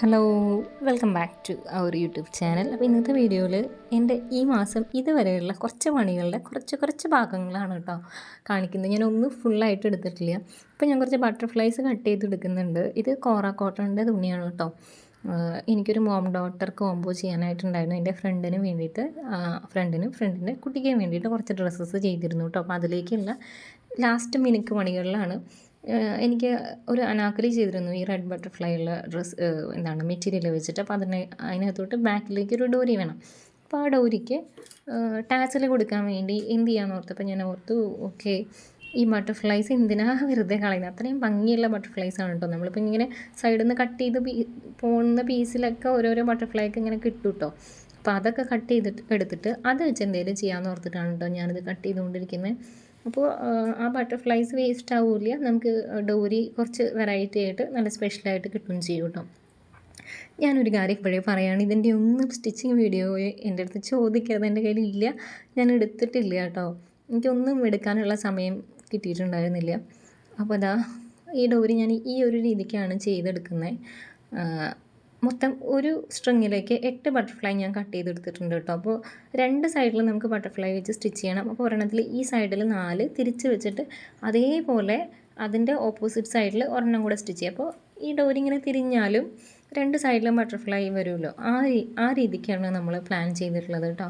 Hello welcome back to our YouTube channel. അപ്പോൾ ഇന്നത്തെ വീഡിയോയിൽ എന്റെ ഈ മാസം ഇതുവരെയുള്ള കുറച്ച് പണികളുടെ കുറച്ച് കുറച്ച് ഭാഗങ്ങളാണ് കേട്ടോ കാണിക്കുന്നത്. ഞാൻ ഒന്നും ഫുള്ളായിട്ട് എടുത്തിട്ടില്ല. അപ്പോൾ ഞാൻ കുറച്ച് ബട്ടർഫ്ലൈസ് കട്ട് ചെയ്ത് എടുക്കുന്നുണ്ട് ഇത് കോറ കോട്ടണിന്റെ തുണിയാണ് കേട്ടോ. എനിക്കൊരു മോം ഡോട്ടർ കോംബോ ചെയ്യാനായിട്ടുണ്ടായിരുന്നു. എന്റെ ഫ്രണ്ടിന് വേണ്ടിയിട്ട് ഫ്രണ്ടിനും ഫ്രണ്ടിന്റെ കുട്ടിക്കും വേണ്ടിയിട്ട് കുറച്ച് ഡ്രസ്സസ് ചെയ്തിരുന്നു കേട്ടോ. അപ്പോൾ അതിലേക്കുള്ള ലാസ്റ്റ് മിനുക്ക് പണികളിലാണ് എനിക്ക് ഒരു അനാക്കലി ചെയ്തിരുന്നു ഈ റെഡ് ബട്ടർഫ്ലൈ ഉള്ള ഡ്രസ്സ് എന്താണ് മെറ്റീരിയൽ വെച്ചിട്ട്. അപ്പോൾ അതിന് അതിനകത്തോട്ട് ബാക്കിലേക്ക് ഒരു ഡോരി വേണം. അപ്പോൾ ആ ഡോരിക്ക് ടാച്ചിൽ കൊടുക്കാൻ വേണ്ടി എന്ത് ചെയ്യാമെന്ന് ഓർത്തപ്പോൾ ഞാൻ ഓർത്തു ഓക്കെ ഈ ബട്ടർഫ്ലൈസ് എന്തിനാ വെറുതെ കളയുന്നത് അത്രയും ഭംഗിയുള്ള ബട്ടർഫ്ലൈസ് ആണ് കേട്ടോ നമ്മളിപ്പോൾ ഇങ്ങനെ സൈഡിൽ നിന്ന് കട്ട് ചെയ്ത് പോകുന്ന പീസിലൊക്കെ ഓരോരോ ബട്ടർഫ്ലൈക്ക് ഇങ്ങനെ കിട്ടും കേട്ടോ അപ്പോൾ അതൊക്കെ കട്ട് ചെയ്തിട്ട് എടുത്തിട്ട് അത് വെച്ച് എന്തെങ്കിലും ചെയ്യാമെന്ന് ഓർത്തിട്ടാണ് കേട്ടോ ഞാനിത് കട്ട് ചെയ്തുകൊണ്ടിരിക്കുന്നത് അപ്പോൾ ആ ബട്ടർഫ്ലൈസ് വേസ്റ്റ് ആവില്ല. നമുക്ക് ഡോരി കുറച്ച് വെറൈറ്റി ആയിട്ട് നല്ല സ്പെഷ്യലായിട്ട് കിട്ടുകയും ചെയ്യും കേട്ടോ. ഞാനൊരു കാര്യം ഇപ്പോഴേ പറയുകയാണ് ഇതിന്റെ ഒന്നും സ്റ്റിച്ചിങ് വീഡിയോ എന്റെ അടുത്ത് ചോദിക്കരുത്. എന്റെ കയ്യിലില്ല. ഞാൻ എടുത്തിട്ടില്ല കേട്ടോ. എനിക്കൊന്നും എടുക്കാനുള്ള സമയം കിട്ടിയിട്ടുണ്ടായിരുന്നില്ല. അപ്പോൾ അതാ ഈ ഡോരി ഞാൻ ഈ ഒരു രീതിക്കാണ് ചെയ്തെടുക്കുന്നത്. മൊത്തം ഒരു സ്ട്രിങ്ങിലേക്ക് എട്ട് ബട്ടർഫ്ലൈ ഞാൻ കട്ട് ചെയ്തെടുത്തിട്ടുണ്ട് കേട്ടോ. അപ്പോൾ രണ്ട് സൈഡിൽ നമുക്ക് ബട്ടർഫ്ലൈ വെച്ച് സ്റ്റിച്ച് ചെയ്യണം. അപ്പോൾ ഒരെണ്ണത്തിൽ ഈ സൈഡിൽ നാല് തിരിച്ച് വെച്ചിട്ട് അതേപോലെ അതിന്റെ ഓപ്പോസിറ്റ് സൈഡിൽ ഒരെണ്ണം കൂടെ സ്റ്റിച്ച് ചെയ്യുക അപ്പോൾ ഈ ഡോരിങ്ങനെ തിരിഞ്ഞാലും രണ്ട് സൈഡിലും ബട്ടർഫ്ലൈ വരുമല്ലോ. ആ ആ രീതിക്കാണ് നമ്മൾ പ്ലാൻ ചെയ്തിട്ടുള്ളത് കേട്ടോ.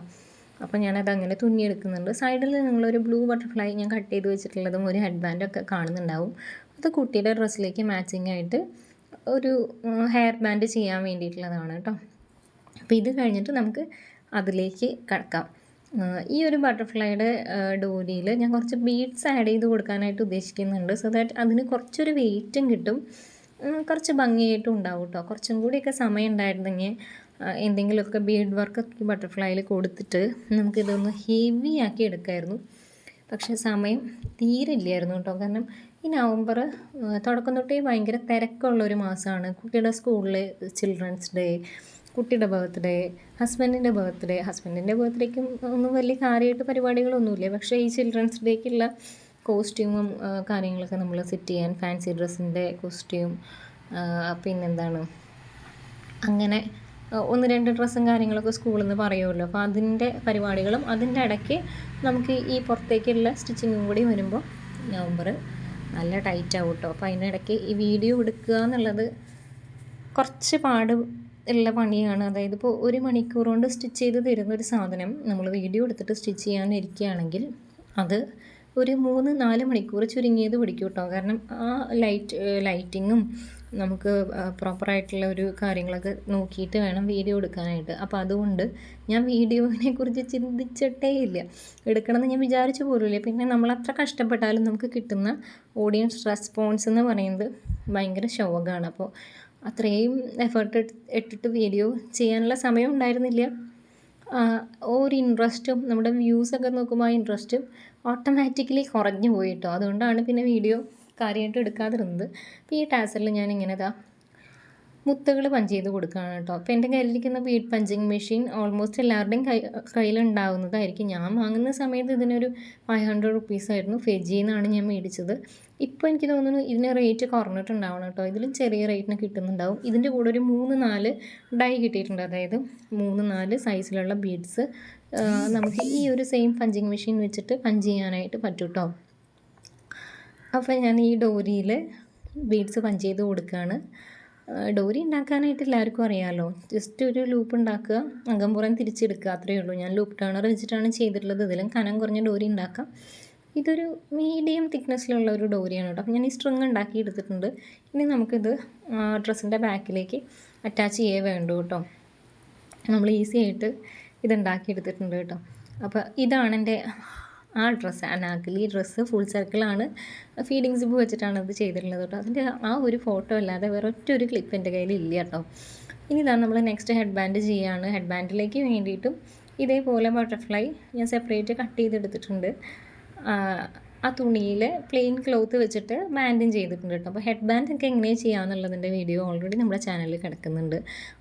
അപ്പോൾ ഞാനത് അങ്ങനെ തുന്നിയെടുക്കുന്നുണ്ട്. സൈഡിൽ നിങ്ങളൊരു ബ്ലൂ ബട്ടർഫ്ലൈ ഞാൻ കട്ട് ചെയ്ത് വെച്ചിട്ടുള്ളതും ഒരു ഹെഡ് ബാൻഡൊക്കെ കാണുന്നുണ്ടാവും. അത് കുട്ടിയുടെ ഡ്രസ്സിലേക്ക് മാച്ചിങ് ആയിട്ട് ഒരു ഹെയർ ബാൻഡ് ചെയ്യാൻ വേണ്ടിയിട്ടുള്ളതാണ് കേട്ടോ അപ്പോൾ ഇത് കഴിഞ്ഞിട്ട് നമുക്ക് അതിലേക്ക് കടക്കാം. ഈ ഒരു ബട്ടർഫ്ലൈയുടെ ഡോരിയിൽ ഞാൻ കുറച്ച് ബീഡ്സ് ആഡ് ചെയ്ത് കൊടുക്കാനായിട്ട് ഉദ്ദേശിക്കുന്നുണ്ട്. സോ ദാറ്റ് അതിന് കുറച്ചൊരു വെയിറ്റും കിട്ടും. കുറച്ച് ഭംഗിയായിട്ടും ഉണ്ടാവും കേട്ടോ കുറച്ചും കൂടിയൊക്കെ സമയം ഉണ്ടായിരുന്നെങ്കിൽ എന്തെങ്കിലുമൊക്കെ ബീഡ് വർക്കൊക്കെ ബട്ടർഫ്ലൈയിൽ കൊടുത്തിട്ട് നമുക്കിതൊന്ന് ഹെവി ആക്കി എടുക്കായിരുന്നു. പക്ഷേ സമയം തീരില്ലായിരുന്നു കേട്ടോ കാരണം ഈ നവംബർ തുടക്കം തൊട്ടേ ഭയങ്കര തിരക്കുള്ള ഒരു മാസമാണ് കുട്ടിയുടെ സ്കൂളിലെ ചിൽഡ്രൻസ് ഡേ കുട്ടിയുടെ ബർത്ത്ഡേ ഹസ്ബൻഡിന്റെ ബർത്ത്ഡേ ഹസ്ബൻഡിന്റെ ബർത്ത്ഡേക്കും ഒന്നും വലിയ കാര്യമായിട്ട് പരിപാടികളൊന്നുമില്ല. പക്ഷേ ഈ ചിൽഡ്രൻസ് ഡേക്കുള്ള കോസ്റ്റ്യൂമും കാര്യങ്ങളൊക്കെ നമ്മൾ സെറ്റ് ചെയ്യാൻ ഫാൻസി ഡ്രസ്സിന്റെ കോസ്റ്റ്യൂം പിന്നെന്താണ്? അങ്ങനെ ഒന്ന് രണ്ട് ഡ്രസ്സും കാര്യങ്ങളൊക്കെ സ്കൂളിൽ നിന്ന് പറയുമല്ലോ അപ്പോൾ അതിന്റെ പരിപാടികളും അതിന്റെ ഇടയ്ക്ക് നമുക്ക് ഈ പുറത്തേക്കുള്ള സ്റ്റിച്ചിങ്ങും കൂടി വരുമ്പോൾ നവംബർ നല്ല ടൈറ്റ് ആവും കേട്ടോ അപ്പോൾ അതിനിടയ്ക്ക് ഈ വീഡിയോ എടുക്കുക എന്നുള്ളത് കുറച്ച് പാട് ഉള്ള പണിയാണ്. അതായത് ഇപ്പോൾ ഒരു മണിക്കൂർ കൊണ്ട് സ്റ്റിച്ച് ചെയ്ത് തരുന്ന ഒരു സാധനം നമ്മൾ വീഡിയോ എടുത്തിട്ട് സ്റ്റിച്ച് ചെയ്യാനിരിക്കുകയാണെങ്കിൽ അത് ഒരു മൂന്ന് നാല് മണിക്കൂർ ചുരുങ്ങിയത് പിടിക്കും കേട്ടോ കാരണം ആ ലൈറ്റ് ലൈറ്റിങ്ങും നമുക്ക് പ്രോപ്പറായിട്ടുള്ള ഒരു കാര്യങ്ങളൊക്കെ നോക്കിയിട്ട് വേണം വീഡിയോ എടുക്കാനായിട്ട്. അപ്പോൾ അതുകൊണ്ട് ഞാൻ വീഡിയോനെ കുറിച്ച് ചിന്തിച്ചിട്ടേ ഇല്ല. എടുക്കണമെന്ന് ഞാൻ വിചാരിച്ചു പോലുമില്ല. പിന്നെ നമ്മൾ അത്ര കഷ്ടപ്പെട്ടാലും നമുക്ക് കിട്ടുന്ന ഓഡിയൻസ് റെസ്പോൺസ് എന്ന് പറയുന്നത് ഭയങ്കര ശോകമാണ് അപ്പോൾ അത്രയും എഫേർട്ട് ഇട്ടിട്ട് വീഡിയോ ചെയ്യാനുള്ള സമയം ഉണ്ടായിരുന്നില്ല. ഒരു ഇൻട്രസ്റ്റും നമ്മുടെ വ്യൂസൊക്കെ നോക്കുമ്പോൾ ആ ഇൻട്രസ്റ്റും ഓട്ടോമാറ്റിക്കലി കുറഞ്ഞു പോയിട്ടോ അതുകൊണ്ടാണ് പിന്നെ വീഡിയോ കാര്യമായിട്ട് എടുക്കാതിരുന്നത്. അപ്പോൾ ഈ ടാസറിൽ ഞാൻ ഇങ്ങനെ ഇതാ മുത്തുകൾ പഞ്ച് ചെയ്ത് കൊടുക്കുകയാണ് കേട്ടോ. അപ്പോൾ എന്റെ കയ്യിലിരിക്കുന്ന ബീഡ് പഞ്ചിങ് മെഷീൻ ഓൾമോസ്റ്റ് എല്ലാവരുടെയും കൈ കയ്യിലുണ്ടാവുന്നതായിരിക്കും. ഞാൻ വാങ്ങുന്ന സമയത്ത് ഇതിനൊരു ഫൈവ് ഹൺഡ്രഡ് റുപ്പീസ് ആയിരുന്നു. ഫെജിന്നാണ് ഞാൻ മേടിച്ചത്. ഇപ്പോൾ എനിക്ക് തോന്നുന്നു ഇതിന് റേറ്റ് കുറഞ്ഞിട്ടുണ്ടാവണം കേട്ടോ. ഇതിലും ചെറിയ റേറ്റിന് കിട്ടുന്നുണ്ടാവും. ഇതിന്റെ കൂടെ ഒരു മൂന്ന് നാല് ഡൈ കിട്ടിയിട്ടുണ്ട്. അതായത് മൂന്ന് നാല് സൈസിലുള്ള ബീഡ്സ് നമുക്ക് ഈ ഒരു സെയിം പഞ്ചിങ് മെഷീൻ വെച്ചിട്ട് പഞ്ച് ചെയ്യാനായിട്ട് പറ്റും കേട്ടോ അപ്പോൾ ഞാൻ ഈ ഡോരിയിൽ ബീഡ്സ് പഞ്ച് ചെയ്ത് കൊടുക്കുകയാണ്. ഡോരി ഉണ്ടാക്കാനായിട്ട് എല്ലാവർക്കും അറിയാമല്ലോ ജസ്റ്റ് ഒരു ലൂപ്പ് ഉണ്ടാക്കുക അകംപുറം തിരിച്ചെടുക്കുക അത്രയേ ഉള്ളൂ. ഞാൻ ലൂപ്പ് ടേണർ വെച്ചിട്ടാണ് ചെയ്തിട്ടുള്ളത്. ഇതിലും കനം കുറഞ്ഞ ഡോരി ഉണ്ടാക്കാം. ഇതൊരു മീഡിയം തിക്നെസ്സിലുള്ള ഒരു ഡോരിയാണ് കേട്ടോ. അപ്പോൾ ഞാൻ ഈ സ്ട്രിങ് ഉണ്ടാക്കി എടുത്തിട്ടുണ്ട്. ഇനി നമുക്കിത് ഡ്രസ്സിന്റെ ബാക്കിലേക്ക് അറ്റാച്ച് ചെയ്യേ വേണ്ടു കേട്ടോ. നമ്മൾ ഈസി ആയിട്ട് ഇത് ഉണ്ടാക്കി എടുത്തിട്ടുണ്ട് കേട്ടോ. അപ്പോൾ ഇതാണ് എന്റെ ആ ഡ്രസ്സ് അനാക്കലി ഡ്രസ്സ് ഫുൾ സർക്കിളാണ് ഫീഡിങ് സിബ് വെച്ചിട്ടാണ് അത് ചെയ്തിട്ടുള്ളത് കേട്ടോ അതിന്റെ ആ ഒരു ഫോട്ടോ അല്ലാതെ വേറെ ഒറ്റ ഒരു ക്ലിപ്പ് എന്റെ കയ്യിൽ ഇല്ല കേട്ടോ ഇനി ഇതാണ് നമ്മൾ നെക്സ്റ്റ് ഹെഡ് ബാൻഡ് ചെയ്യുകയാണ് ഹെഡ് ബാൻഡിലേക്ക് വേണ്ടിയിട്ടും ഇതേപോലെ ബട്ടർഫ്ലൈ ഞാൻ സെപ്പറേറ്റ് കട്ട് ചെയ്തെടുത്തിട്ടുണ്ട്. ആ തുണിയിൽ പ്ലെയിൻ ക്ലോത്ത് വെച്ചിട്ട് ബാൻഡും ചെയ്തിട്ടുണ്ട് കേട്ടോ. അപ്പോൾ ഹെഡ് ബാൻഡ് ഒക്കെ എങ്ങനെ ചെയ്യാമെന്നുള്ളതിന്റെ വീഡിയോ ഓൾറെഡി നമ്മുടെ ചാനലിൽ കിടക്കുന്നുണ്ട്.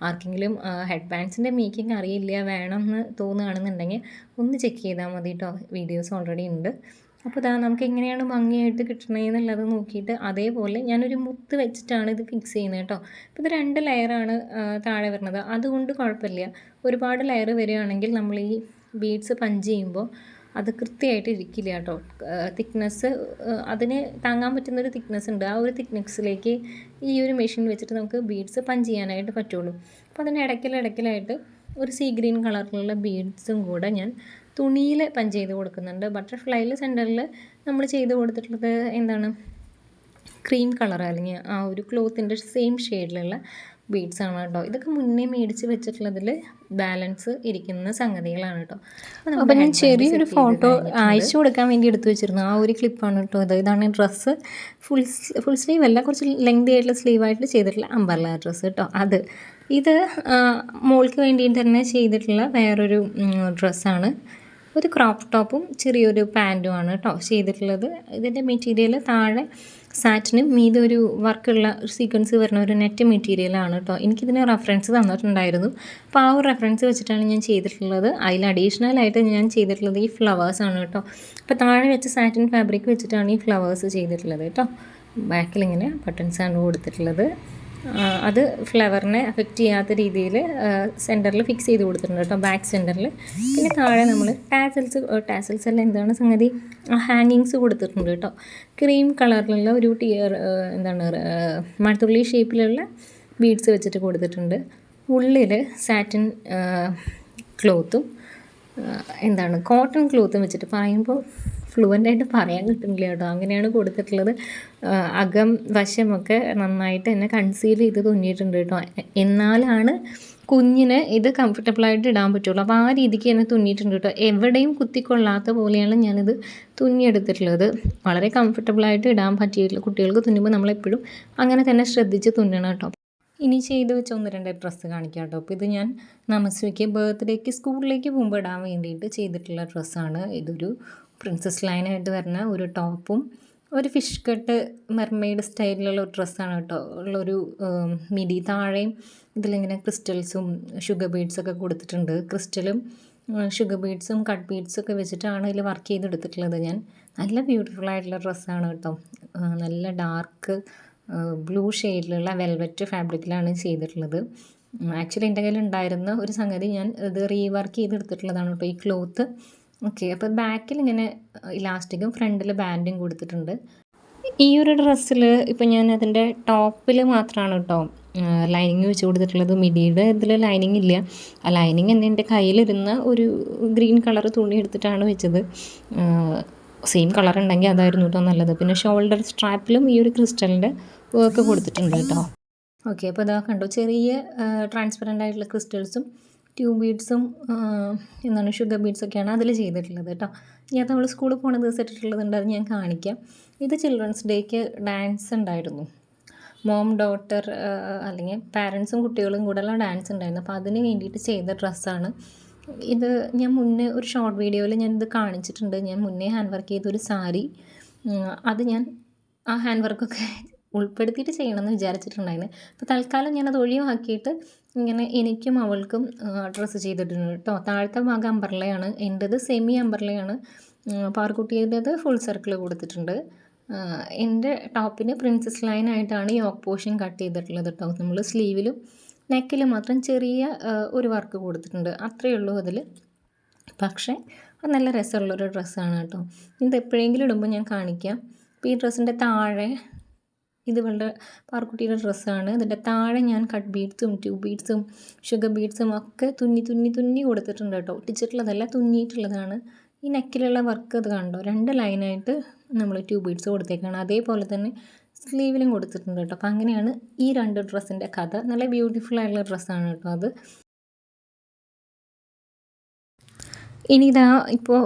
ആർക്കെങ്കിലും ഹെഡ് ബാൻഡ്സിന്റെ മേക്കിംഗ് അറിയില്ല വേണം എന്ന് തോന്നുകയാണെന്നുണ്ടെങ്കിൽ ഒന്ന് ചെക്ക് ചെയ്താൽ മതി കേട്ടോ വീഡിയോസ് ഓൾറെഡി ഉണ്ട്. അപ്പോൾ ഇതാ നമുക്ക് എങ്ങനെയാണ് ഭംഗിയായിട്ട് കിട്ടണതെന്നുള്ളത് നോക്കിയിട്ട് അതേപോലെ ഞാനൊരു മുത്ത് വെച്ചിട്ടാണ് ഇത് ഫിക്സ് ചെയ്യുന്നത് കേട്ടോ അപ്പോൾ ഇത് രണ്ട് ലെയറാണ് താഴെ വരുന്നത്. അതുകൊണ്ട് കുഴപ്പമില്ല. ഒരുപാട് ലെയർ വരികയാണെങ്കിൽ നമ്മൾ ഈ ബീഡ്സ് പഞ്ച് ചെയ്യുമ്പോൾ അത് കൃത്യമായിട്ട് ഇരിക്കില്ല കേട്ടോ. തിക്നെസ് അതിന് താങ്ങാൻ പറ്റുന്നൊരു തിക്നെസ് ഉണ്ട്. ആ ഒരു തിക്നെസ്സിലേക്ക് ഈ ഒരു മെഷീൻ വെച്ചിട്ട് നമുക്ക് ബീഡ്സ് പഞ്ച് ചെയ്യാനായിട്ട് പറ്റുള്ളൂ. അപ്പോൾ അതിന് ഇടയ്ക്കൽ ഇടയ്ക്കലായിട്ട് ഒരു സീ ഗ്രീൻ കളറിലുള്ള ബീഡ്സും കൂടെ ഞാൻ തുണിയിൽ പഞ്ച് ചെയ്ത് കൊടുക്കുന്നുണ്ട്. ബട്ടർഫ്ലൈയിൽ സെന്ററിൽ നമ്മൾ ചെയ്ത് കൊടുത്തിട്ടുള്ളത് എന്താണ്? ക്രീം കളർ അല്ലെങ്കിൽ ആ ഒരു ക്ലോത്തിന്റെ സെയിം ഷെയ്ഡിലുള്ള ബീഡ്സ് ആണ് കേട്ടോ. ഇതൊക്കെ മുന്നേ മേടിച്ച് വെച്ചിട്ടുള്ളതിൽ ബാലൻസ് ഇരിക്കുന്ന സംഗതികളാണ് കേട്ടോ. അപ്പോൾ ഞാൻ ചെറിയൊരു ഫോട്ടോ അയച്ചു കൊടുക്കാൻ വേണ്ടി എടുത്തു വെച്ചിരുന്നു. ആ ഒരു ക്ലിപ്പാണ് കേട്ടോ ഇത്. ഇതാണ് ഡ്രസ്സ് ഫുൾ ഫുൾ സ്ലീവ് അല്ല കുറച്ച് ലെങ്തി ആയിട്ടുള്ള സ്ലീവ് ആയിട്ട് ചെയ്തിട്ടുള്ള അമ്പർല ഡ്രസ്സ് കേട്ടോ അത്. ഇത് മോൾക്ക് വേണ്ടിയിട്ട് തന്നെ ചെയ്തിട്ടുള്ള വേറൊരു ഡ്രസ്സാണ് ഒരു ക്രോപ്പ് ടോപ്പും ചെറിയൊരു പാന്റുമാണ് കേട്ടോ ചെയ്തിട്ടുള്ളത്. ഇതിന്റെ മെറ്റീരിയൽ താഴെ സാറ്റിനും മീതെ ഒരു വർക്കുള്ള സീക്വൻസ് വരുന്ന ഒരു നെറ്റ് മെറ്റീരിയലാണ് കേട്ടോ എനിക്കിതിന് റെഫറൻസ് തന്നിട്ടുണ്ടായിരുന്നു. അപ്പോൾ ആ ഒരു റെഫറൻസ് വെച്ചിട്ടാണ് ഞാൻ ചെയ്തിട്ടുള്ളത്. അതിൽ അഡീഷണൽ ആയിട്ട് ഞാൻ ചെയ്തിട്ടുള്ളത് ഈ ഫ്ലവേഴ്സാണ് കേട്ടോ അപ്പോൾ താഴെ വെച്ച് സാറ്റിൻ ഫാബ്രിക് വെച്ചിട്ടാണ് ഈ ഫ്ലവേഴ്സ് ചെയ്തിട്ടുള്ളത് കേട്ടോ ബാക്കിൽ ഇങ്ങനെ ബട്ടൺസാണ് കൊടുത്തിട്ടുള്ളത്. അത് ഫ്ലവറിനെ അഫക്റ്റ് ചെയ്യാത്ത രീതിയിൽ സെന്ററിൽ ഫിക്സ് ചെയ്ത് കൊടുത്തിട്ടുണ്ട് കേട്ടോ ബാക്ക് സെന്ററിൽ പിന്നെ താഴെ നമ്മൾ ടാസൽസ് ടാസൽസ് എല്ലാം എന്താണ് സംഗതി? ഹാങ്ങിങ്സ് കൊടുത്തിട്ടുണ്ട് കേട്ടോ. ക്രീം കളറിലുള്ള ഒരു ടിയർ എന്താണ് മഴത്തുള്ളി ഷേപ്പിലുള്ള ബീഡ്സ് വെച്ചിട്ട് കൊടുത്തിട്ടുണ്ട്. ഉള്ളിൽ സാറ്റിൻ ക്ലോത്തും എന്താണ് കോട്ടൺ ക്ലോത്തും വെച്ചിട്ട് പറയുമ്പോൾ ഫ്ലുവന്റായിട്ട് പറയാൻ കിട്ടുന്നില്ല കേട്ടോ. അങ്ങനെയാണ് കൊടുത്തിട്ടുള്ളത്. അകം വശമൊക്കെ നന്നായിട്ട് എന്നെ കൺസീൽ ചെയ്ത് തുന്നിയിട്ടുണ്ട് കേട്ടോ. എന്നാലാണ് കുഞ്ഞിന് ഇത് കംഫർട്ടബിളായിട്ട് ഇടാൻ പറ്റുള്ളൂ. അപ്പോൾ ആ രീതിക്ക് തന്നെ തുന്നിയിട്ടുണ്ട് കേട്ടോ. എവിടെയും കുത്തിക്കൊള്ളാത്ത പോലെയാണ് ഞാനിത് തുന്നിയെടുത്തിട്ടുള്ളത്. വളരെ കംഫർട്ടബിളായിട്ട് ഇടാൻ പറ്റിയിട്ടില്ല കുട്ടികൾക്ക് തുന്നുമ്പോൾ നമ്മളെപ്പോഴും അങ്ങനെ തന്നെ ശ്രദ്ധിച്ച് തുന്നണം കേട്ടോ. ഇനി ചെയ്ത് വെച്ച ഒന്ന് രണ്ട് ഡ്രസ്സ് കാണിക്കാം കേട്ടോ. അപ്പോൾ ഇത് ഞാൻ നമസ്വിക്ക് ബർത്ത്ഡേക്ക് സ്കൂളിലേക്ക് പോകുമ്പോൾ ഇടാൻ വേണ്ടിയിട്ട് ചെയ്തിട്ടുള്ള ഡ്രസ്സാണ്. ഇതൊരു പ്രിൻസസ് ലൈനായിട്ട് വരുന്ന ഒരു ടോപ്പും ഒരു ഫിഷ് കട്ട് മെർമെയ്ഡ് സ്റ്റൈലിലുള്ള ഒരു ഡ്രസ്സാണ് കേട്ടോ. ഉള്ളൊരു മിഡി താഴെയും ഇതിലിങ്ങനെ ക്രിസ്റ്റൽസും ഷുഗർ ബീഡ്സൊക്കെ കൊടുത്തിട്ടുണ്ട്. ക്രിസ്റ്റലും ഷുഗർ ബീഡ്സും കട്ട് ബീഡ്സും ഒക്കെ വെച്ചിട്ടാണ് ഇതിൽ വർക്ക് ചെയ്തെടുത്തിട്ടുള്ളത് ഞാൻ. നല്ല ബ്യൂട്ടിഫുൾ ആയിട്ടുള്ള ഡ്രസ്സാണ് കേട്ടോ. നല്ല ഡാർക്ക് ബ്ലൂ ഷെയ്ഡിലുള്ള വെൽവെറ്റ് ഫാബ്രിക്കിലാണ് ചെയ്തിട്ടുള്ളത്. ആക്ച്വലി എന്റെ കയ്യിൽ ഉണ്ടായിരുന്ന ഒരു സംഗതി ഞാൻ ഇത് റീവർക്ക് ചെയ്തെടുത്തിട്ടുള്ളതാണ് കേട്ടോ. ഈ ക്ലോത്ത് ഓക്കെ അപ്പോൾ ബാക്കിൽ ഇങ്ങനെ ഇലാസ്റ്റിക്കും ഫ്രണ്ടിൽ ബാൻഡും കൊടുത്തിട്ടുണ്ട്. ഈ ഒരു ഡ്രസ്സിൽ ഇപ്പം ഞാൻ അതിന്റെ ടോപ്പിൽ മാത്രമാണ് കേട്ടോ ലൈനിങ് വെച്ച് കൊടുത്തിട്ടുള്ളത്. മിഡിയുടെ ഇതിൽ ലൈനിങ് ഇല്ല. ആ ലൈനിങ് എന്നെ എന്റെ കയ്യിലിരുന്ന ഒരു ഗ്രീൻ കളർ തുണി എടുത്തിട്ടാണ് വെച്ചത്. സെയിം കളർ ഉണ്ടെങ്കിൽ അതായിരുന്നു കേട്ടോ നല്ലത്. പിന്നെ ഷോൾഡർ സ്ട്രാപ്പിലും ഈ ഒരു ക്രിസ്റ്റലിന്റെ വർക്ക് കൊടുത്തിട്ടുണ്ട് കേട്ടോ ഓക്കെ അപ്പോൾ ഇതാ കണ്ടോ ചെറിയ ട്രാൻസ്പെറന്റ് ആയിട്ടുള്ള ക്രിസ്റ്റൽസും ട്യൂബ് ബീഡ്സും എന്താണ് ഷുഗർ ബീഡ്സൊക്കെയാണ് അതിൽ ചെയ്തിട്ടുള്ളത് കേട്ടോ. ഞാൻ നമ്മൾ സ്കൂളിൽ പോണ ദിവസം ഇട്ടിട്ടുള്ളതുണ്ട് അത് ഞാൻ കാണിക്കാം. ഇത് ചിൽഡ്രൻസ് ഡേക്ക് ഡാൻസ് ഉണ്ടായിരുന്നു. മോം ഡോട്ടർ അല്ലെങ്കിൽ പാരൻസും കുട്ടികളും കൂടെയുള്ള ഡാൻസ് ഉണ്ടായിരുന്നു. അപ്പോൾ അതിന് വേണ്ടിയിട്ട് ചെയ്ത ഡ്രസ്സാണ് ഇത് ഞാൻ മുന്നേ ഒരു ഷോർട്ട് വീഡിയോയിൽ ഞാൻ ഇത് കാണിച്ചിട്ടുണ്ട്. ഞാൻ മുന്നേ ഹാൻഡ് വർക്ക് ചെയ്തൊരു സാരി. അത് ഞാൻ ആ ഹാൻഡ് വർക്കൊക്കെ ഉൾപ്പെടുത്തിയിട്ട് ചെയ്യണമെന്ന് വിചാരിച്ചിട്ടുണ്ടായിരുന്നു. അപ്പോൾ തൽക്കാലം ഞാനത് ഒഴിവാക്കിയിട്ട് ഇങ്ങനെ എനിക്കും അവൾക്കും ഡ്രസ്സ് ചെയ്തിട്ടുണ്ട് കേട്ടോ താഴത്തെ ഭാഗം അമ്പർലയാണ് എന്റേത് സെമി അമ്പർലയാണ് പാർക്കുട്ടിയുടേത് ഫുൾ സർക്കിൾ കൊടുത്തിട്ടുണ്ട്. എന്റെ ടോപ്പിന് പ്രിൻസസ് ലൈൻ ആയിട്ടാണ് യോക്ക് പോർഷൻ കട്ട് ചെയ്തിട്ടുള്ളത് കേട്ടോ നമ്മൾ സ്ലീവിലും നെക്കിൽ മാത്രം ചെറിയ ഒരു വർക്ക് കൊടുത്തിട്ടുണ്ട്. അത്രയേ ഉള്ളൂ അതിൽ പക്ഷേ അത് നല്ല രസമുള്ളൊരു ഡ്രസ്സാണ് കേട്ടോ ഇത് എപ്പോഴെങ്കിലും ഇടുമ്പോൾ ഞാൻ കാണിക്കാം. ഈ ഡ്രസ്സിന്റെ താഴെ ഇത് ഇവളുടെ പാർക്കുട്ടിയുടെ ഡ്രസ്സാണ്. ഇതിന്റെ താഴെ ഞാൻ കട്ട് ബീഡ്സും ട്യൂബ് ബീഡ്സും ഷുഗർ ബീഡ്സും ഒക്കെ തുന്നി തുന്നി തുന്നി കൊടുത്തിട്ടുണ്ട് കേട്ടോ. ഒട്ടിച്ചിട്ടുള്ളതല്ല തുന്നിയിട്ടുള്ളതാണ്. ഈ നെക്കിലുള്ള വർക്ക് അത് കണ്ടോ? രണ്ട് ലൈനായിട്ട് നമ്മൾ ട്യൂബ് ബീഡ്സ് കൊടുത്തേക്കാണ്. അതേപോലെ തന്നെ സ്ലീവിലും കൊടുത്തിട്ടുണ്ട് കേട്ടോ. അപ്പോൾ അങ്ങനെയാണ് ഈ രണ്ട് ഡ്രസ്സിന്റെ കഥ. നല്ല ബ്യൂട്ടിഫുൾ ആയിട്ടുള്ള ഡ്രസ്സാണ് കേട്ടോ അത്. ഇനി ഇതാ ഇപ്പോൾ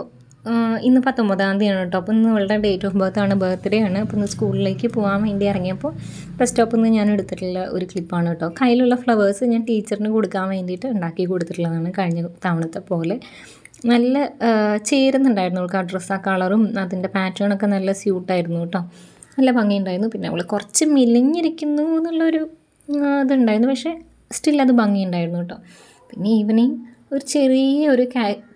ഇന്ന് പത്തൊമ്പതാം തീയതിയാണ് കേട്ടോ. അപ്പോൾ ഇന്ന് ഇവളുടെ ഡേറ്റ് ഓഫ് ബർത്ത് ആണ്. ബർത്ത്ഡേ ആണ്. അപ്പോൾ ഇന്ന് സ്കൂളിലേക്ക് പോകാൻ വേണ്ടി ഇറങ്ങിയപ്പോൾ ബസ് സ്റ്റോപ്പിൽ നിന്ന് ഞാൻ എടുത്തിട്ടുള്ള ഒരു ക്ലിപ്പാണ് കേട്ടോ. കയ്യിലുള്ള ഫ്ലവേഴ്സ് ഞാൻ ടീച്ചറിന് കൊടുക്കാൻ വേണ്ടിയിട്ട് ഉണ്ടാക്കി കൊടുത്തിട്ടുള്ളതാണ് കഴിഞ്ഞ തവണത്തെ പോലെ. നല്ല ചേരുന്നുണ്ടായിരുന്നു അവൾക്ക് ആ ഡ്രസ്സ് ആ കളറും അതിന്റെ പാറ്റേണൊക്കെ നല്ല സ്യൂട്ടായിരുന്നു കേട്ടോ. നല്ല ഭംഗിയുണ്ടായിരുന്നു. പിന്നെ അവൾ കുറച്ച് മെലിഞ്ഞിരിക്കുന്നു എന്നുള്ളൊരു ഇതുണ്ടായിരുന്നു. പക്ഷേ സ്റ്റിൽ അത് ഭംഗിയുണ്ടായിരുന്നു കേട്ടോ. പിന്നെ ഈവനിങ് ഒരു ചെറിയ ഒരു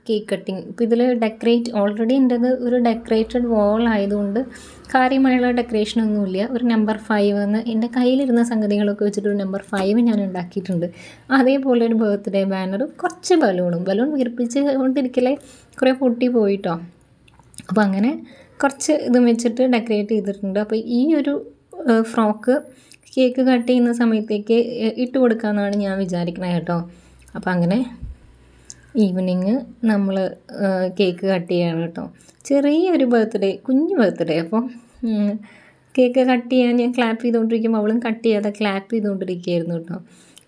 കേക്ക് കട്ടിങ് ഇപ്പോൾ ഇതിൽ ഡെക്കറേറ്റ് ഓൾറെഡി എന്റെത് ഒരു ഡെക്കറേറ്റഡ് വോൾ ആയതുകൊണ്ട് കാര്യമായുള്ള ഡെക്കറേഷനൊന്നുമില്ല ഒരു നമ്പർ ഫൈവ് എന്ന് എന്റെ കയ്യിലിരുന്ന സംഗതികളൊക്കെ വെച്ചിട്ട് ഒരു നമ്പർ ഫൈവ് ഞാൻ ഉണ്ടാക്കിയിട്ടുണ്ട്. അതേപോലെ ഒരു ബർത്ത്ഡേ ബാനറും കുറച്ച് ബലൂണും. ബലൂൺ വീർപ്പിച്ച് കൊണ്ടിരിക്കലേ കുറേ പൊട്ടി പോയിട്ടോ. അപ്പോൾ അങ്ങനെ കുറച്ച് ഇതും വെച്ചിട്ട് ഡെക്കറേറ്റ് ചെയ്തിട്ടുണ്ട്. അപ്പോൾ ഈ ഒരു ഫ്രോക്ക് കേക്ക് കട്ട് ചെയ്യുന്ന സമയത്തേക്ക് ഇട്ട് കൊടുക്കാമെന്നാണ് ഞാൻ വിചാരിക്കുന്നത് കേട്ടോ. അപ്പോൾ അങ്ങനെ ഈവനിങ് നമ്മൾ കേക്ക് കട്ട് ചെയ്യാണ് കേട്ടോ. ചെറിയൊരു ബർത്ത്ഡേ കുഞ്ഞു ബർത്ത്ഡേ അപ്പം കേക്ക് കട്ട് ചെയ്യാൻ ഞാൻ ക്ലാപ്പ് ചെയ്തുകൊണ്ടിരിക്കുമ്പോൾ അവളും കട്ട് ചെയ്യാതെ ക്ലാപ്പ് ചെയ്തുകൊണ്ടിരിക്കുകയായിരുന്നു കേട്ടോ.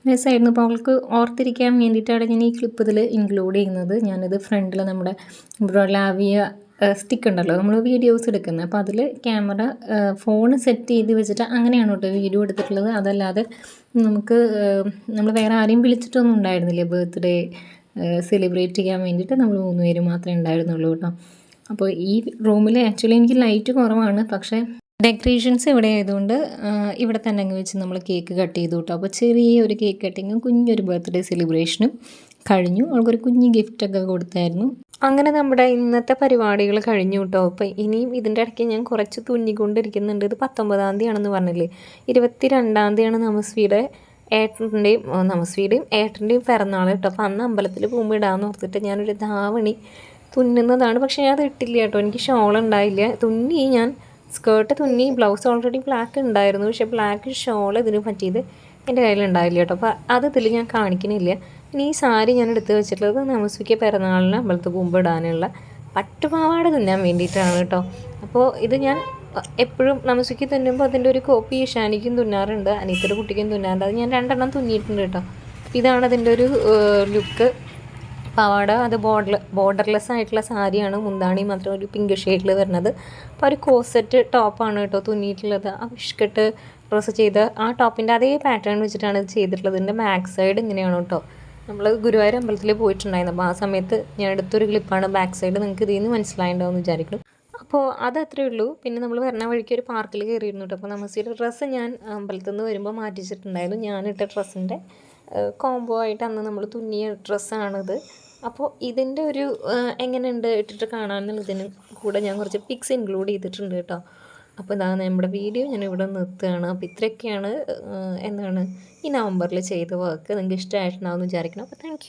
രസമായിരുന്നു അപ്പോൾ അവൾക്ക് ഓർത്തിരിക്കാൻ വേണ്ടിയിട്ടാണ് ഞാൻ ഈ ക്ലിപ്പ് ഇതിൽ ഇൻക്ലൂഡ് ചെയ്യുന്നത്. ഞാനിത് ഫ്രണ്ടിൽ നമ്മുടെ ബ്രൊലാവിയ സ്റ്റിക്ക് ഉണ്ടല്ലോ നമ്മൾ വീഡിയോസ് എടുക്കുന്നത്. അപ്പോൾ അതിൽ ക്യാമറ ഫോൺ സെറ്റ് ചെയ്ത് വെച്ചിട്ട് അങ്ങനെയാണ് കേട്ടോ വീഡിയോ എടുത്തിട്ടുള്ളത്. അതല്ലാതെ നമുക്ക് നമ്മൾ വേറെ ആരെയും വിളിച്ചിട്ടൊന്നും ഉണ്ടായിരുന്നില്ല ബർത്ത്ഡേ സെലിബ്രേറ്റ് ചെയ്യാൻ വേണ്ടിയിട്ട് നമ്മൾ മൂന്ന് പേര് മാത്രമേ ഉണ്ടായിരുന്നുള്ളൂ കേട്ടോ. അപ്പോൾ ഈ റൂമിൽ ആക്ച്വലി എനിക്ക് ലൈറ്റ് കുറവാണ് പക്ഷേ ഡെക്കറേഷൻസ് ഇവിടെ ആയതുകൊണ്ട് ഇവിടെ തന്നെ അങ്ങ് വെച്ച് നമ്മൾ കേക്ക് കട്ട് ചെയ്തു കേട്ടോ. അപ്പോൾ ചെറിയ ഒരു കേക്ക് കട്ടിങ്ങും കുഞ്ഞൊരു ബർത്ത്ഡേ സെലിബ്രേഷനും കഴിഞ്ഞു. അവൾക്കൊരു കുഞ്ഞ് ഗിഫ്റ്റൊക്കെ കൊടുത്തായിരുന്നു. അങ്ങനെ നമ്മുടെ ഇന്നത്തെ പരിപാടികൾ കഴിഞ്ഞു കേട്ടോ. അപ്പോൾ ഇനിയും ഇതിന്റെ ഇടയ്ക്ക് ഞാൻ കുറച്ച് തുന്നിക്കൊണ്ടിരിക്കുന്നുണ്ട്. ഇത് പത്തൊമ്പതാം തീയതിയാണെന്ന് പറഞ്ഞില്ലേ? ഇരുപത്തി രണ്ടാം തീയതിയാണ് നമസ്വിയുടെ ഏട്ടന്റെയും നമസ്വിയുടെയും ഏട്ടന്റെയും പിറന്നാൾ കേട്ടോ. അപ്പോൾ അന്ന് അമ്പലത്തിൽ പോകുമ്പോൾ ഇടാമെന്ന് ഓർത്തിട്ട് ഞാനൊരു ധാവണി തുന്നുന്നതാണ്. പക്ഷേ ഞാൻ അത് ഇട്ടില്ല കേട്ടോ. എനിക്ക് ഷോൾ ഉണ്ടായില്ല. തുന്നി ഞാൻ സ്കേർട്ട് തുന്നി. ബ്ലൗസ് ഓൾറെഡി ബ്ലാക്ക് ഉണ്ടായിരുന്നു. പക്ഷെ ബ്ലാക്ക് ഷോൾ ഇതിന് പറ്റിയത് എന്റെ കയ്യിലുണ്ടായില്ല കേട്ടോ. അപ്പോൾ അത് ഇതിൽ ഞാൻ കാണിക്കുന്നില്ല ഇനി ഈ സാരി ഞാൻ എടുത്ത് വെച്ചിട്ടുള്ളത് നമസ്വിക്ക് പിറന്നാളിന് അമ്പലത്ത് പോകുമ്പോൾ ഇടാനുള്ള പട്ടുപാവാട തുന്നാൻ വേണ്ടിയിട്ടാണ് കേട്ടോ. അപ്പോൾ ഇത് ഞാൻ എപ്പോഴും നമസ്വിക്ക് തുന്നുമ്പോൾ അതിന്റെ ഒരു കോപ്പി ഷാനിക്കും തുന്നാറുണ്ട് അനീത്തിന്റെ കുട്ടിക്കും തുന്നാറുണ്ട്. അത് ഞാൻ രണ്ടെണ്ണം തുന്നിയിട്ടുണ്ട് കേട്ടോ. ഇതാണ് അതിന്റെ ഒരു ലുക്ക്. പാവാട അത് ബോർഡർ ബോർഡർലെസ് ആയിട്ടുള്ള സാരിയാണ് മുന്താണി മാത്രം ഒരു പിങ്ക് ഷെയ്ഡിൽ വരുന്നത്. അപ്പോൾ ഒരു കോസെറ്റ് ടോപ്പാണ് കേട്ടോ തുന്നിയിട്ടുള്ളത്. ആ വിഷ്കട്ട് ഡ്രസ്സ് ചെയ്ത് ആ ടോപ്പിന്റെ അതേ പാറ്റേൺ വെച്ചിട്ടാണ് ഇത് ചെയ്തിട്ടുള്ളത്. ഇതിന്റെ ബാക്ക് സൈഡ് ഇങ്ങനെയാണ് കേട്ടോ. നമ്മൾ ഗുരുവായൂർ അമ്പലത്തിൽ പോയിട്ടുണ്ടായിരുന്നു. അപ്പോൾ ആ സമയത്ത് ഞാൻ എടുത്തൊരു ക്ലിപ്പാണ് ബാക്ക് സൈഡ്. നിങ്ങൾക്ക് ഇതിൽ നിന്ന് മനസ്സിലായിട്ടുണ്ടാവും എന്ന് വിചാരിക്കുന്നു. അപ്പോൾ അതത്രേ ഉള്ളൂ. പിന്നെ നമ്മൾ വരണ വഴിക്ക് ഒരു പാർക്കിൽ കയറിയിരുന്നു കേട്ടോ. അപ്പോൾ നമസ്തിയുടെ ഡ്രസ്സ് ഞാൻ അമ്പലത്തിൽ നിന്ന് വരുമ്പോൾ മാറ്റിച്ചിട്ടുണ്ടായിരുന്നു. ഞാനിട്ട ഡ്രസ്സിന്റെ കോംബോ ആയിട്ട് അന്ന് നമ്മൾ തുന്നിയ ഡ്രസ്സാണിത്. അപ്പോൾ ഇതിന്റെ ഒരു എങ്ങനെയുണ്ട് ഇട്ടിട്ട് കാണാമെന്നുള്ളതിന് കൂടെ ഞാൻ കുറച്ച് പിക്സ് ഇൻക്ലൂഡ് ചെയ്തിട്ടുണ്ട് കേട്ടോ. അപ്പോൾ ഇതാ നമ്മുടെ വീഡിയോ ഞാൻ ഇവിടെ നിർത്തുകയാണ്. അപ്പോൾ ഇത്രയൊക്കെയാണ് എന്താണ് ഈ നവംബറിൽ ചെയ്ത വർക്ക് നിങ്ങൾക്ക് ഇഷ്ടമായിട്ടുണ്ടാവും എന്ന് വിചാരിക്കണം. അപ്പോൾ താങ്ക്